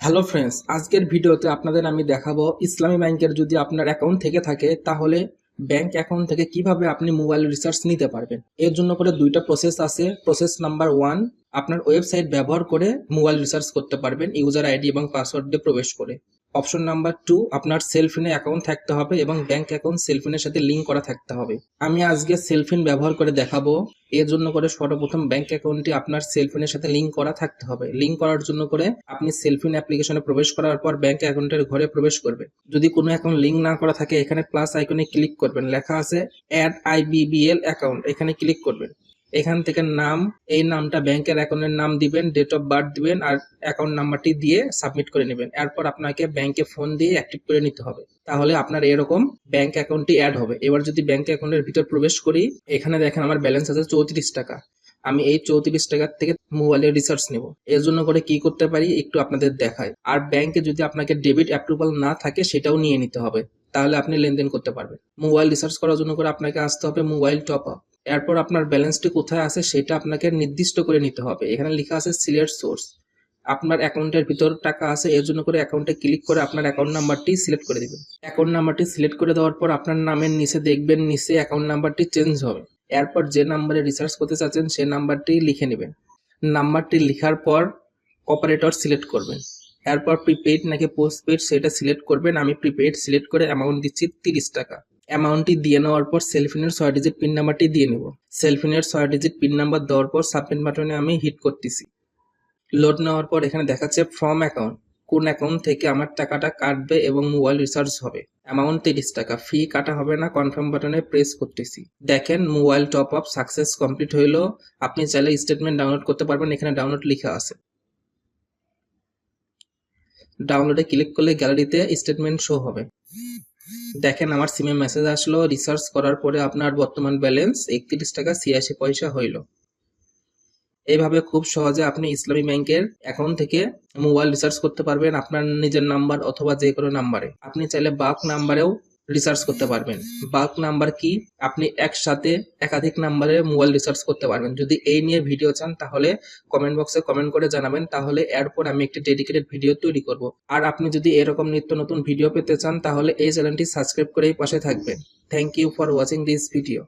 Hello friends, আজকের ভিডিওতে আপনাদের আমি দেখাবো ইসলামী ব্যাংকের যদি আপনার অ্যাকাউন্ট থেকে থাকে, তাহলে ব্যাংক অ্যাকাউন্ট থেকে কীভাবে আপনি মোবাইল রিচার্জ নিতে পারবেন। এর জন্য করে দুইটা প্রসেস আছে। প্রসেস নাম্বার ওয়ান আপনার ওয়েবসাইট ব্যবহার করে মোবাইল রিচার্জ করতে পারবেন ইউজার আইডি এবং পাসওয়ার্ড দিয়ে প্রবেশ করে। অপশন নাম্বার টু আপনার সেলফোনে অ্যাকাউন্ট থাকতে হবে এবং ব্যাংক অ্যাকাউন্ট সেলফোনের সাথে লিঙ্ক করা থাকতে হবে। আমি আজকে সেলফিন ব্যবহার করে দেখাবো। এর জন্য করে সর্বপ্রথম ব্যাংক অ্যাকাউন্টটি আপনার সেলফোনের সাথে লিঙ্ক করা থাকতে হবে। লিঙ্ক করার জন্য করে আপনি সেলফিন অ্যাপ্লিকেশনে প্রবেশ করার পর ব্যাংক অ্যাকাউন্টের ঘরে প্রবেশ করবে। যদি কোনো অ্যাকাউন্ট লিঙ্ক না করা থাকে, এখানে প্লাস আইকনে ক্লিক করবেন। লেখা আছে অ্যাড আইবিবিএল অ্যাকাউন্ট এখানে ক্লিক করবেন। এখান থেকে নাম, এই নামটা ব্যাংকের অ্যাকাউন্টের নাম দিবেন ডেট অফ বার্থ দিবেন আর অ্যাকাউন্ট নাম্বারটি দিয়ে সাবমিট করে নেবেন। এরপর আপনাকে ব্যাংকে ফোন দিয়ে অ্যাক্টিভ করে নিতে হবে। তাহলে আপনার এরকম ব্যাংক অ্যাকাউন্টটি অ্যাড হবে। এবার যদি ব্যাংক অ্যাকাউন্টের ভিতর প্রবেশ করি, এখানে দেখেন আমার ব্যালেন্স আছে চৌত্রিশ টাকা। আমি এই চৌত্রিশ টাকার থেকে মোবাইলের রিচার্জ নেব। এর জন্য করে কি করতে পারি, একটু আপনাদের দেখায় আর ব্যাংকে যদি আপনাকে ডেবিট অ্যাপ্রুভাল না থাকে, সেটাও নিয়ে নিতে হবে। তাহলে আপনি লেনদেন করতে পারবেন। মোবাইল রিচার্জ করার জন্য করে আপনাকে আসতে হবে মোবাইল টপ আপ এরপর আপনার ব্যালেন্সটি কোথায় আছে সেটা আপনাকে নির্দিষ্ট করে নিতে হবে। এখানে লেখা আছে সিলেক্ট সোর্স। আপনার অ্যাকাউন্টের ভিতর টাকা আছে, এর জন্য করে অ্যাকাউন্টে ক্লিক করে আপনার অ্যাকাউন্ট নাম্বারটি সিলেক্ট করে দিবেন। অ্যাকাউন্ট নাম্বারটি সিলেক্ট করে দেওয়ার পর আপনার নামের নিচে দেখবেন, নিচে অ্যাকাউন্ট নাম্বারটি চেঞ্জ হবে। এরপর যে নাম্বারে রিচার্জ করতে চাচ্ছেন সেই নাম্বারটি লিখে নেবেন। নাম্বারটি লেখার পর অপারেটর সিলেক্ট করবেন। এরপর প্রিপেইড নাকি পোস্টপেড সেটা সিলেক্ট করবেন। আমি প্রিপেইড সিলেক্ট করে অ্যামাউন্ট দিচ্ছি তিরিশ টাকা। অ্যামাউন্টটি দিয়ে নেওয়ার পর সেলফিনের ছয় ডিজিট পিন নাম্বারটি দিয়ে নেব। সেলফিনের ছয় ডিজিট পিন নাম্বার দেওয়ার পর সাবমিট বাটনে আমি হিট করতেছি। লোড নেওয়ার পর এখানে দেখাচ্ছে ফ্রম অ্যাকাউন্ট কোন অ্যাকাউন্ট থেকে আমার টাকাটা কাটবে এবং মোবাইল রিচার্জ হবে। অ্যামাউন্ট তিরিশ টাকা। ফি কাটা হবে না। কনফার্ম বাটনে প্রেস করতেছি। দেখেন mobile top up success complete হইল। আপনি চাইলে স্টেটমেন্ট ডাউনলোড করতে পারবেন। এখানে ডাউনলোড লেখা আছে। ডাউনলোডে ক্লিক করলে গ্যালারিতে স্টেটমেন্ট শো হবে। দেখেন, আমার সিমে মেসেজ আসলো রিসার্চ করার পরে আপনার বর্তমান ব্যালেন্স একত্রিশ টাকা ছিয়াশি পয়সা হইল। এইভাবে খুব সহজে আপনি ইসলামী ব্যাংকের অ্যাকাউন্ট থেকে মোবাইল রিচার্জ করতে পারবেন আপনার নিজের নাম্বার অথবা যে কোনো নাম্বারে আপনি চাইলে বাক নাম্বারেও রিচার্জ করতে পারবেন। বাল্ক নাম্বার কি? আপনি একসাথে একাধিক নাম্বারে মোবাইল রিসার্চ করতে পারবেন। যদি এই নিয়ে ভিডিও চান, তাহলে কমেন্ট বক্সে কমেন্ট করে জানাবেন। তাহলে এরপর আমি একটি ডেডিকেটেড ভিডিও তৈরি করব। আর আপনি যদি এরকম নিত্য নতুন ভিডিও পেতে চান, তাহলে এই চ্যানেলটি সাবস্ক্রাইব করেই পাশে থাকবেন। Thank you for watching this video